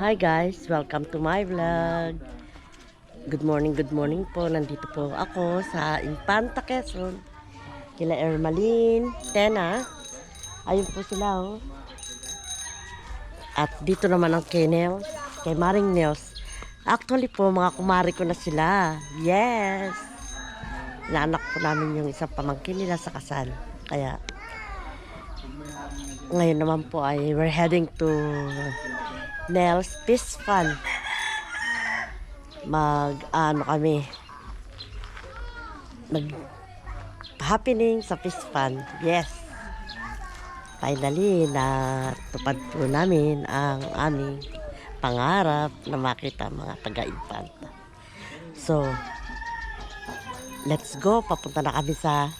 Hi guys, welcome to my vlog. Good morning, good morning po. Nandito po ako sa Infanta Quezon. Kila Ermaline, Tena. Ayun po sila oh. At dito naman ang kay Nels, kay Maring Nels. Actually po, mga kumari ko na sila. Yes! Naanak po namin yung isang pamangkin nila sa kasal. Kaya, ngayon naman po ay we're heading to Nels Peace Fun. Mag, ano kami, mag happening sa Peace Fun. Yes. Finally, na tupad po namin ang aming pangarap na makita mga taga-infanta. So, let's go. Papunta na kami sa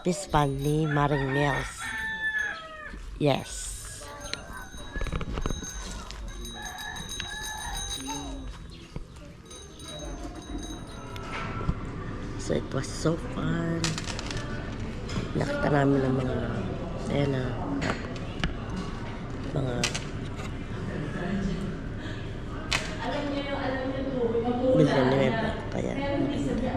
Peace Fun ni Maring Nels. Yes. So it was so fun. Nakita namin ang mga tena, mga Villanueva. Kaya maganda.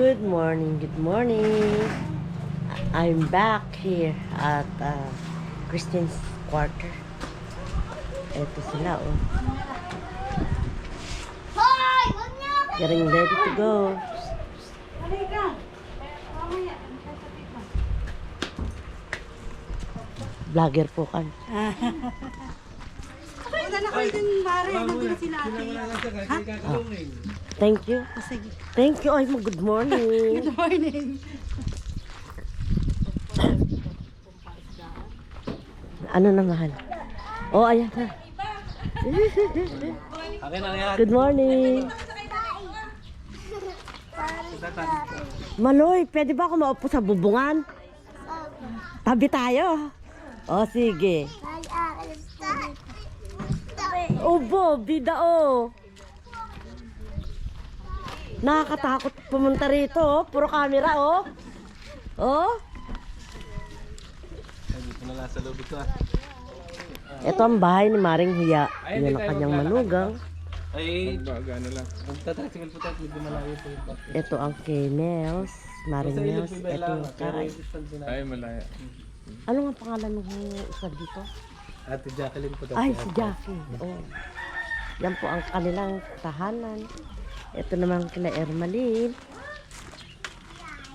Good morning, good morning. I'm back here at uh, Christian's quarter. Ito sila, oh. Hoy! Huwag niyo ako! Getting ready to go. Halika! Vlogger po kan. Wala na kayo din, Mare. Nandun sila ate. Thank you. Sige. Thank you. Ay, mo good morning. Good morning. ano na mahal? Oh, ayan na. Good morning. Maloy, pwede ba ako maupo sa bubungan? Tabi tayo. O, sige. Ubo, bida o. Nakakatakot pumunta rito, oh. Puro camera, oh. Oh. Dito na lang sa loob ito ah. Ito ang bahay ni Maring Huya. Yan ang kanyang manugang. Ay, baga na lang. Magtatricycle po tayo, medyo malayo po yung park. Ito ang kay Nels. Maring Nels. Ito yung kay... Ay, malaya. Ano nga pangalan ng isa dito? Ate Jacqueline po Ay, si Jackie. Oh. Yan po ang kanilang tahanan. Ito naman kila Ermaline.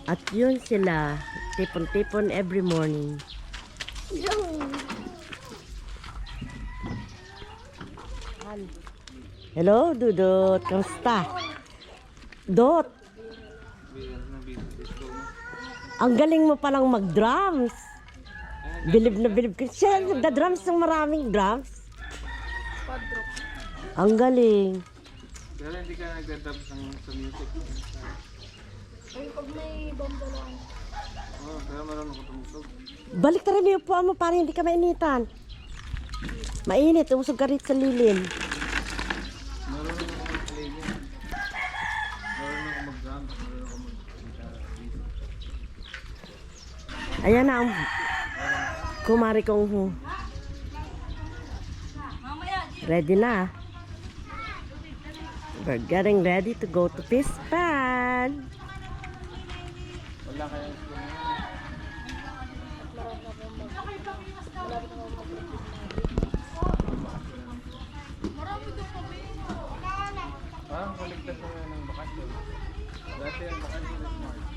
At yun sila, tipon-tipon every morning. Hello, Dudot. Kamusta? Dot. Ang galing mo palang mag-drums. Bilib na bilib ka. Siya, nagda-drums ng maraming drums. Ang galing. Pero hindi ka nagdadab ng sa music. Ay, pag may bomba lang. Oo, oh, pero marunong ko tumusog. Balik na rin yung mo para hindi ka mainitan. Mainit, umusog ka rin sa lilim. Ayan na ang kumari kong ready na. We're getting ready to go to Peace Pan. Wala kayang Baligtas na ng bakasyon. Dati ang bakasyon is March.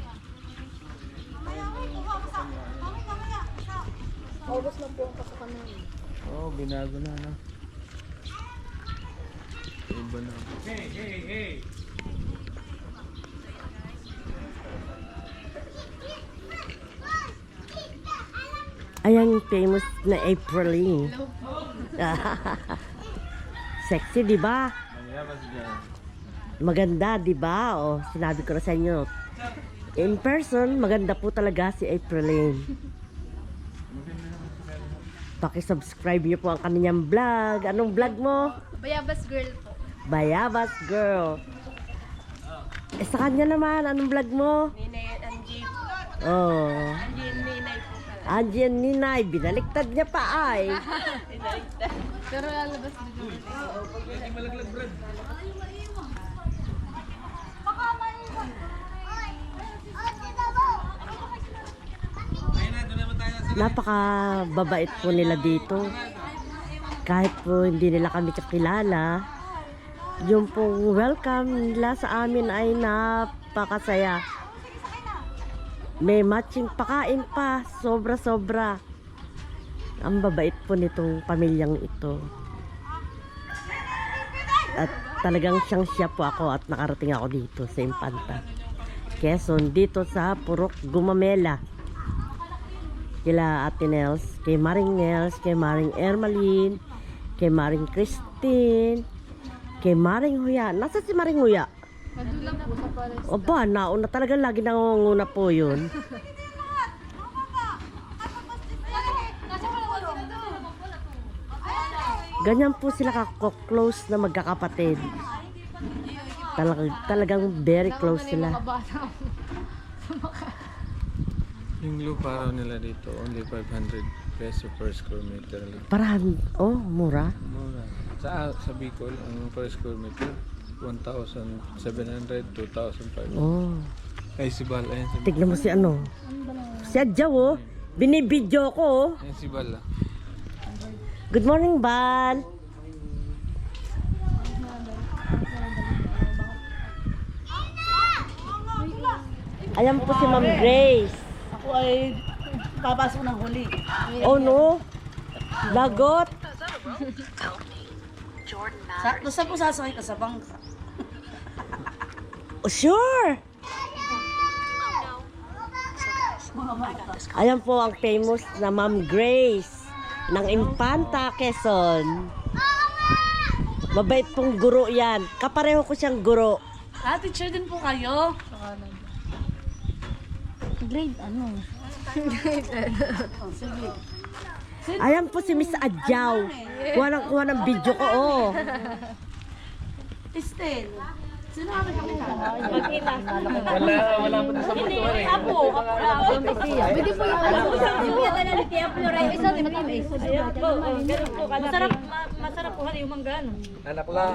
August lang po ang pasukan namin. Oo, oh, binago na, no? Iba na. Hey, hey, hey! Ayan yung famous na Apriline. Sexy, di ba? Mayabas dyan. Maganda, di ba? O, sinabi ko na sa inyo. In person, maganda po talaga si Apriline. Paki-subscribe niyo po ang kanyang vlog. Anong vlog mo? Bayabas girl po. Bayabas Girl. Eh sa kanya naman, anong vlog mo? Ninay and Jeep. Oh. Angie and Ninay, binaliktad niya pa ay. Pero lalabas din yun. Napaka babait po nila dito. Kahit po hindi nila kami kakilala, yung pong welcome nila sa amin ay napakasaya. May matching pakain pa, sobra-sobra. Ang babait po nitong pamilyang ito. At talagang siyang siya po ako at nakarating ako dito sa Impanta. Quezon, dito sa Purok Gumamela. Kila Ate Nels, kay Maring Nels, kay Maring Ermaline, kay Maring Christine, kay Maring Huya. Nasa si Maring Huya? Nandun po nauna talaga lagi nangunguna po yun. Ganyan po sila ka-close na magkakapatid. Talagang, talagang very close sila. Yung lupa raw nila dito, only 500 peso per square meter lang. Parahan, oh, mura. Mura. Sa, sa Bicol, ang per square meter, 1,700, 2,500. Oh, Ay, si Bal. Ayan si Bal. tignan mo si ano. Si Adjaw, oh. Binibidyo ko, oh. Ayan si Bal. ah. Good morning, Bal. Ayan po si Ma'am Grace. Ako ay papasok ng huli. Oh no. Lagot. Sa, saan po sasakay ka sa bangka? Oh, sure. Ayan po ang famous na Ma'am Grace ng Impanta, Quezon. Mabait pong guro yan. Kapareho ko siyang guro. Ah, teacher din po kayo. Grade ano? Oh, sige. Ayan po si Miss Adjaw. Kuha ng kuha ng video ko, oh. Estel. Sino kami kami na? Wala, wala pa sa mutuan eh. Apo, apo, apo. Pwede po yung ano. Isa, Masarap, ma- masarap po yung mangga, no? Anak lang.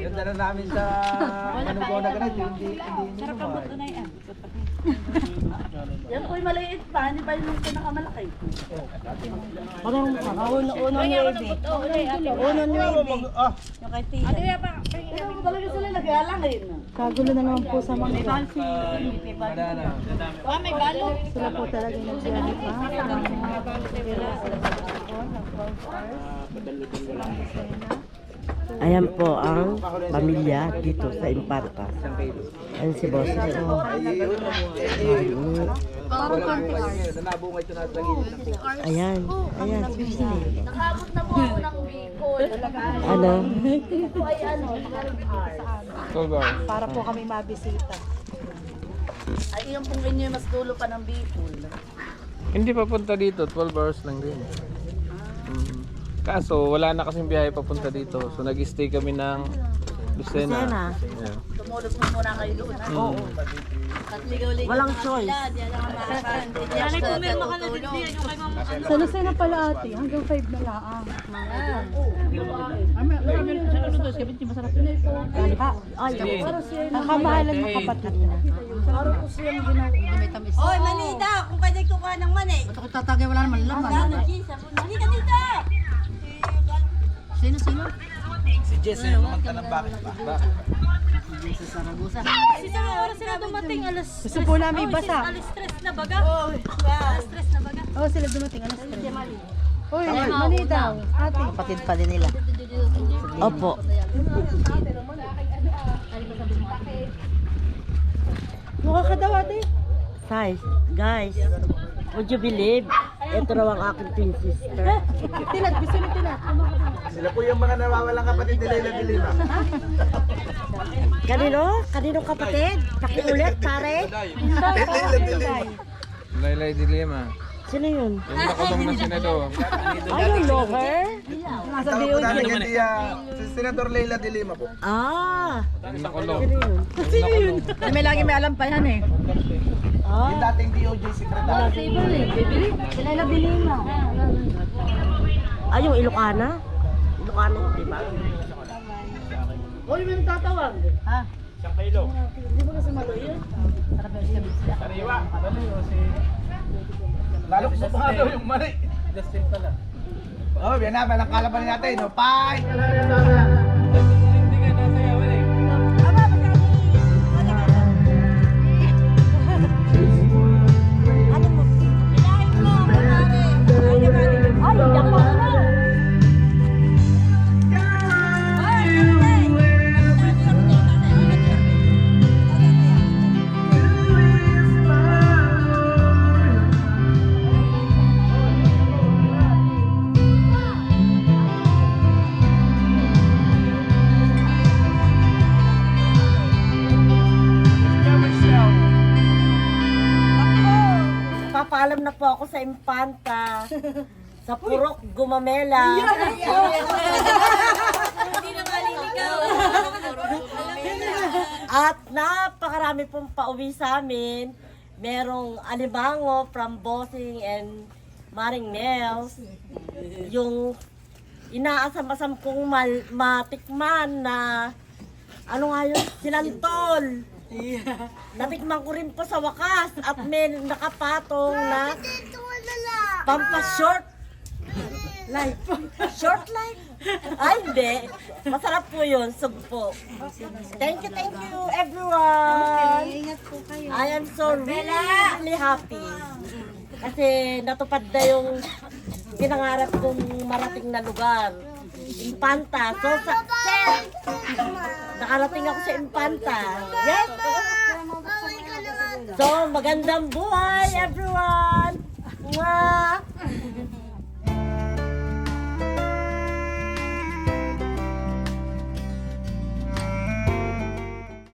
Yung dala namin sa Manunggo na ganito, hindi, hindi Sarap ang buto na yan. Yan po'y maliit pa. Hindi ba yung pinakamalaki? Parang uno-uno ready. Uno ready. Yung kay Tia. Pero talaga sila nag-aalangin. Kagulo na naman po sa mga May balsi. May balsi. Sila po talaga yung nagsiyalit pa. Ayan po ang pamilya dito sa Impanta. Ayan si Boss. Oh. Ayan. Ayan. Nakabot na po ako ng Bicol. Ano? Ito ay ano, meron hours. 12 hours. Para po kami mabisita. Ay, yung pong inyo mas dulo pa ng Bicol. Hindi papunta dito, 12 hours lang din. Mm. Kaso wala na kasing biyahe papunta dito. So nag-stay kami ng Lucena. Lucena. Yeah. Tumulog mo muna kayo doon. Oo. At ligaw-ligaw. Walang choice. Nanay po meron makalatid din yung kay mama. Sa Lucena pala ate, hanggang 5 na laang. Ay, Ang kamahalan ng kapatid niya. Oy, manida, kung pwede kukuha ng mani. Ba't ako tatagay wala naman laman? Ano, Gis, mani ka dito! Sino, sino? Si Jess, eh, kumanta ng bakit ba? Bakit? Sa Saragosa. Kasi sa oras sila dumating, alas... Gusto po namin Oh, basa. Alas stress na baga. Alas stress na baga. Oo, sila dumating. Alas 3. Uy, mali daw. Ate. Kapatid pa din nila. Opo. Mukha ka daw ate. Guys, guys, would you believe? Ito raw ang aking twin sister. Tilad, gusto ni Tilad. Sila po yung mga nawawalang kapatid nila na dilima. Kanino? Kaninong kapatid? Pakiulit, pare. Laylay Dilema. Sino yun? Yung nakulong na senador. Ay, yung lover? Nasa DOJ. Si Senador Leila de Lima po. Ah! Yung nakulong. Sino yun? May lagi may alam pa yan eh. Ah, Dating DOJ Secretary. Sila na bilima. ah yung Ilocana? Ilocana yun, di ba? Uy, may nagtatawag. Ha? Lalo ko pa daw yung mali. Justin pala. Oh, yan na, ang kalaban natin. No? Fight! Sa Impanta. Sa Purok Gumamela. Hindi na maliligaw. At napakarami pong pauwi sa amin. Merong alimango from Bossing and Maring Nels. Yung inaasam-asam kong mal- matikman na ano nga yun? Sinantol. Natikman ko rin po sa wakas at may nakapatong na pampa-short life. Short life? Ay, hindi. Masarap po yun. Sugpo. Thank you, thank you, everyone. Ingat po kayo. I am so really, really happy. Kasi natupad na yung pinangarap kong marating na lugar. Impanta. So, success! Nakarating ako sa Impanta. Yes! So, magandang buhay, everyone! 哇